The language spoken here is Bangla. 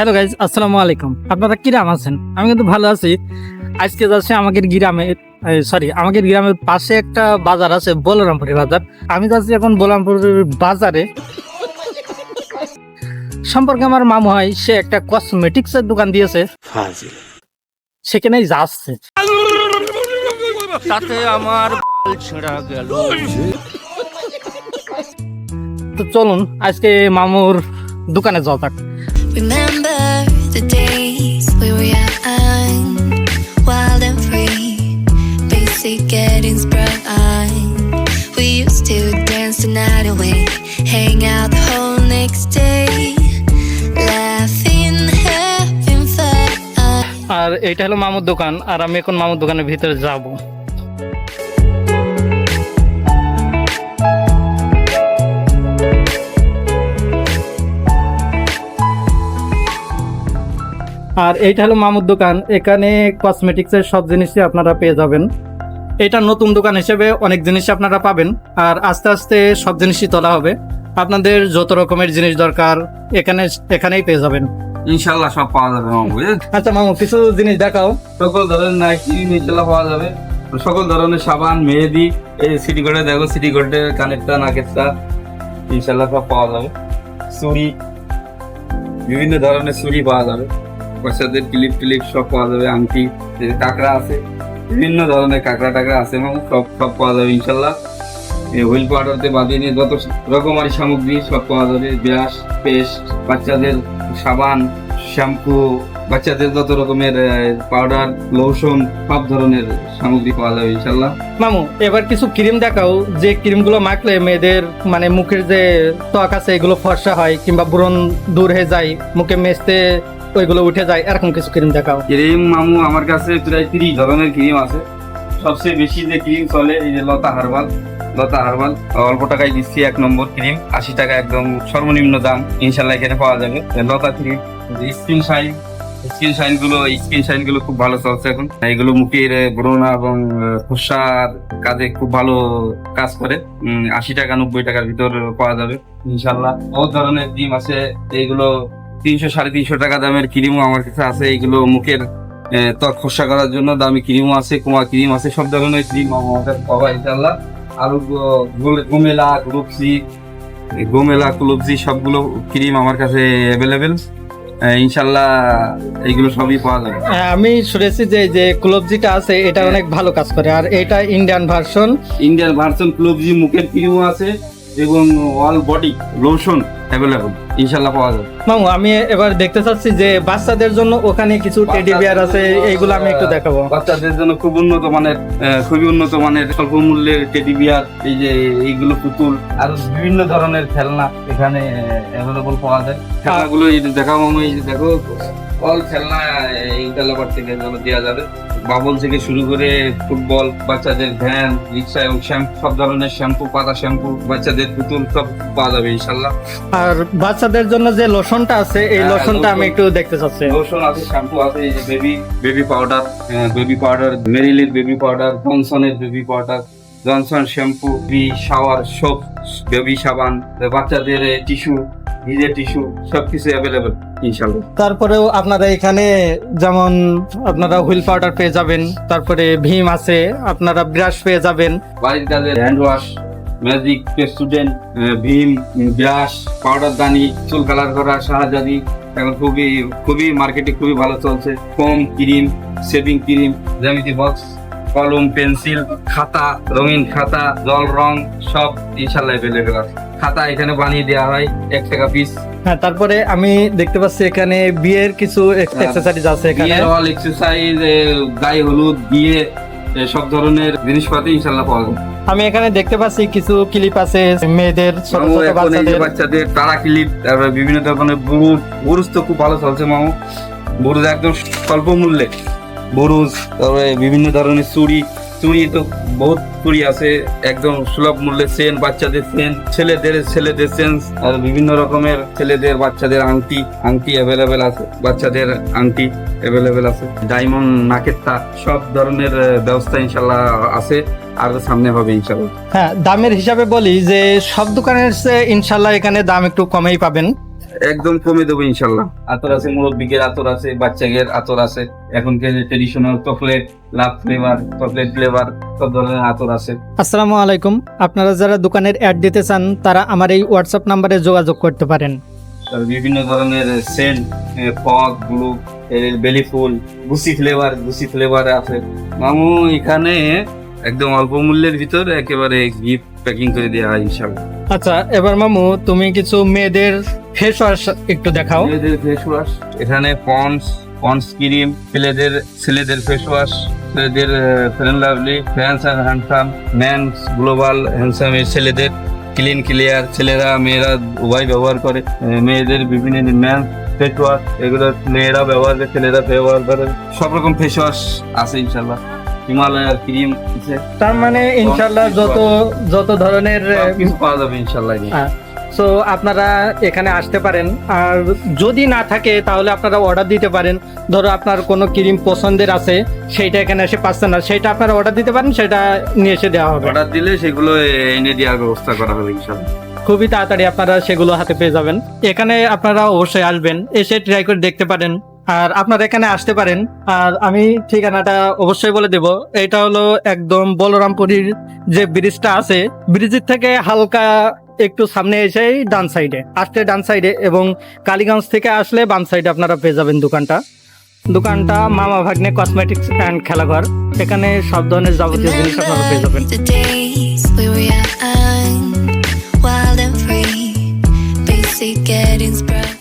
হ্যালো গাইজ আসসালামু আলাইকুম। আপনারা কিরাম আছেন? আমি কিন্তু ভালো আছি। আজকে যাচ্ছি আমাদের গ্রামে সরি আমাদের গ্রামের পাশে একটা বাজার আছে বলরামপুরের বাজার। আমি যাচ্ছি এখন বলরামপুরের বাজারে। সম্পর্কে আমার মামু হয় সে একটা কসমেটিক্স এর দোকান দিয়েছে। সেখানেই যাচ্ছে। তাতে আমার ছেঁড়া গেল। তো চলুন আজকে মামুর দোকানে যাওয়া যাক। আর এটা হলো মামুর দোকান আর আমি এখন মামুর দোকানের ভিতরে যাব। আর এইটা হলো মামুর দোকান। এখানে কসমেটিক্সের সব জিনিসই আপনারা পেয়ে যাবেন। এটা নতুন দোকান হিসেবে অনেক জিনিস আপনারা পাবেন। আর আস্তে আস্তে সব জিনিসই তোলা হবে। আপনাদের যত রকমের জিনিস দরকার এখানে এখানেই পেয়ে যাবেন। ইনশাল্লাহ সব পাওয়া যাবে মামু আচ্ছা মামু কিছু জিনিস দেখাও। সকল ধরনের নাইকি ইনশাল্লাহ পাওয়া যাবে। সকল ধরনের সাবান মেহেদি এই সিটি গোল্ডে দেখো সিটি গোল্ডের কানেরটা নাকেরটা ইনশাল্লাহ সব পাওয়া যাবে। চুড়ি বিভিন্ন ধরনের চুড়ি পাওয়া যাবে। বাচ্চাদের ক্লিপ টিলিপ সব পাওয়া যাবে, আংটি কাঁকড়া আছে, বিভিন্ন ধরনের কাঁকড়া টাকড়া আছে এবং সব সব পাওয়া যাবে, ইনশাল্লাহ। হুইল পাউডারতে বাদিয়ে নিয়ে যত রকমারি সামগ্রী সব পাওয়া যাবে, ব্রাশ, পেস্ট, বাচ্চাদের সাবান, শ্যাম্পু, বাচ্চাদের যত রকমের পাউডার, লোশন, সব ধরনের সামগ্রী পাওয়া যাবে, ইনশাল্লাহ। মামু, এবার কিছু ক্রিম দেখাও, যে ক্রিমগুলো মাখলে মেয়েদের মানে মুখের যে ত্বক আছে, এগুলো ফর্সা হয় কিংবা ব্রণ দূর হয়ে যায়, মুখে মেজতে ওইগুলো উঠে যায়, এরকম কিছু ক্রিম দেখাও। ক্রিম মামু, আমার কাছে প্রায় তিরিশ ধরনের ক্রিম আছে। সবচেয়ে বেশি যে ক্রিম চলে, এই যে লতা হারবাল। লতা হারবাল, অল্প টাকায় দিচ্ছি, এক নম্বর ক্রিম আশি টাকা একদম সর্বনিম্ন দাম। ইনশাল্লাহ এখানে পাওয়া যাবে। লতা ক্রিম স্কিন শাইন স্কিন শাইনগুলো স্কিন শাইনগুলো খুব ভালো চলছে এখন। এগুলো মুখের ব্রণ এবং ফসার কাজে খুব ভালো কাজ করে। আশি টাকা, নব্বই টাকার ভিতর পাওয়া যাবে, ইনশাল্লাহ। বহুত ধরনের ক্রিম আছে, এইগুলো তিনশো সাড়ে তিনশো টাকা দামের ক্রিমও আমার কাছে আছে। এইগুলো মুখের ত্বক ফসা করার জন্য দামি ক্রিমও আছে কুমা ক্রিম আছে সব ধরনের ক্রিম আমার কাছে পাওয়া ইনশাল্লাহ আরও গোমেলা গ্লুপসি গোমেলা ক্লুপসি সবগুলো ক্রিম আমার কাছে অ্যাভেলেবেল ইনশাল্লাহ এইগুলো সবই পাওয়া যাবে। হ্যাঁ, আমি শুনেছি যে যে ক্লোবজিটা আছে এটা অনেক ভালো কাজ করে। আর এটা ইন্ডিয়ান ভার্সন ইন্ডিয়ান ভার্সন ক্লুপসি মুখের ক্রিমও আছে এবং অল বডি লোশন অ্যাভেলেবল ইনশাল্লাহ পাওয়া যাবে। মামু আমি এবার দেখতে চাচ্ছি যে বাচ্চাদের জন্য ওখানে কিছু টেডি বিয়ার আছে এইগুলো আমি একটু দেখাবো। বাচ্চাদের জন্য খুব উন্নত মানের খুবই উন্নত মানের স্বল্প মূল্যের টেডি বিয়ার এই যে এইগুলো পুতুল আর বিভিন্ন ধরনের খেলনা এখানে অ্যাভেলেবল পাওয়া যায়। খেলনাগুলো এই দেখাবো আমি এই দেখো অল খেলনা এই ডেভেলপার থেকে দেওয়া যাবে। বাবল থেকে শুরু করে ফুটবল বাচ্চাদের ভ্যান রিক্সা এবং শ্যাম্পু সব ধরনের শ্যাম্পু পাতা শ্যাম্পু বাচ্চাদের পুতুল সব পাওয়া যাবে ইনশাল্লাহ আর বাচ্চাদের জন্য যে লোশনটা আছে এই হ্যাঁ, লোশনটা আমি একটু দেখতে চাচ্ছি। লোশন আছে শ্যাম্পু আছে এই যে baby baby powder baby powder মেরিলের baby powder জনসনের বেবি পাউডার জনসন শ্যাম্পু বি শাওয়ার সোপ বেবি সাবান বাচ্চাদের টিস্যু নিজের টিস্যু সবকিছু অ্যাভেলেবেল ইনশাল্লাহ। তারপরেও আপনারা এখানে যেমন আপনারা হুইল পাউডার পেয়ে যাবেন তারপরে ভীম আছে আপনারা ব্রাশ পেয়ে যাবেন। বাড়ির কাজে hand wash magic student Vim brush powder দানি চুল কালার করা শাহজাদি এখন খুবই খুবই মার্কেটে খুবই ভালো চলছে। ফোম ক্রিম শেভিং ক্রিম জ্যামিতি বক্স কলম পেন্সিল খাতা রঙিন খাতা জল রং সব ইনশাল্লাহ অ্যাভেলেবেল আছে। খাতা এখানে বানিয়ে দেওয়া হয় এক টাকা পিস হ্যাঁ তারপরে আমি দেখতে পাচ্ছি এখানে বিয়ের কিছু এক্সেসরিজ আছে এখানে। বিয়ের অল এক্সারসাইজ গায়ে হলুদ বিয়ে সব ধরনের জিনিসপাতি ইনশাল্লাহ পাওয়া যাবে। আমি এখানে দেখতে পাচ্ছি কিছু ক্লিপ আছে মেয়েদের ছোট ছোট বাচ্চাদের। বাচ্চাদের তারা ক্লিপ তারপরে বিভিন্ন ধরনের বুরুজ বুরুজ তো খুব ভালো চলছে মামু। বুরুজ একদম স্বল্প মূল্যে। বুরুজ তারপরে বিভিন্ন ধরনের চুড়ি চুড়ি তো বহুত চুড়ি আছে, একদম সুলভ মূল্যে চেন, বাচ্চাদের চেন, ছেলেদের ছেলেদের চেন, আর বিভিন্ন রকমের ছেলেদের, বাচ্চাদের আংটি আংটি অ্যাভেলেবেল আছে, বাচ্চাদের আংটি অ্যাভেলেবেল আছে। ডায়মন্ড নাকের তার সব ধরনের ব্যবস্থা ইনশাল্লাহ আছে, আর সামনে হবে ইনশাল্লাহ হ্যাঁ দামের হিসাবে বলি যে সব দোকানের ইনশাল্লাহ এখানে দাম একটু কমেই পাবেন। একদম কমে দেবো ইনশাল্লাহ। আতর আছে মুরব্বিকের আতর আছে বাচ্চাদের আতর আছে। এখনকার traditional chocolate love flavour chocolate flavour সব ধরনের আতর আছে। আসসালামু আলাইকুম। আপনারা যারা দোকানের অ্যাড দিতে চান তারা আমার এই হোয়াটসঅ্যাপ নাম্বারে যোগাযোগ করতে পারেন। বিভিন্ন ধরনের সেন্ট ফগ ব্লু বেলি ফুল গুসি ফ্লেভার গুসি ফ্লেভার আছে। মামু এখানে একদম অল্প মূল্যের ভিতর একেবারে গিফট প্যাকিং করে দেওয়া হয় ইনশাল্লাহ। আচ্ছা এবার মামু তুমি কিছু মেয়েদের ফেস ওয়াশ একটু দেখাও। মেয়েদের ফেস ওয়াশ এখানে পন্স পন্স ক্রিম ছেলেদের ছেলেদের ফেস ওয়াশ ছেলেদের friend lovely fans and handsome man's global handsome এর ছেলেদের ক্লিন ক্লিয়ার ছেলেরা মেয়েরা উভয় ব্যবহার করে মেয়েদের বিভিন্ন ম্যান ফেস ওয়াশ এগুলো মেয়েরা ব্যবহার করে ছেলেরা ব্যবহার করে সব রকম ফেস ওয়াশ আছে ইনশাল্লাহ হিমালয়ার ক্রিম আছে। তার মানে ইনশাল্লাহ যত যত ধরনের কিছু পাওয়া যাবে ইনশাল্লাহ সো আপনারা এখানে আসতে পারেন। আর যদি না থাকে তাহলে আপনারা অর্ডার দিতে পারেন। ধরো আপনার কোনো ক্রিম পছন্দের আছে সেইটা এখানে এসে পাচ্ছেন না। সেটা আপনারা অর্ডার দিতে পারেন সেটা নিয়ে এসে দেওয়া হবে। অর্ডার দিলে সেগুলো এনে দেওয়ার ব্যবস্থা করা হবে খুবই তাড়াতাড়ি আপনারা সেগুলো হাতে পেয়ে যাবেন। এখানে আপনারা অবশ্যই আসবেন এসে ট্রাই করে দেখতে পারেন। আর আপনারা এখানে আসতে পারেন। আর আমি ঠিকানাটা অবশ্যই বলে দেব। এটা হলো একদম বলরামপুরীর যে ব্রিজটা আছে ব্রিজের থেকে হালকা একটু সামনে এসেই ডান সাইডে আসতে ডান সাইডে এবং কালীগঞ্জ থেকে আসলে বাম সাইডে আপনারা পেয়ে যাবেন দোকানটা। দোকানটা মামা ভাগ্নে কসমেটিক্স অ্যান্ড খেলাঘর। এখানে সব ধরনের যাবতীয় জিনিস আপনারা পেয়ে যাবেন। Getting sprung.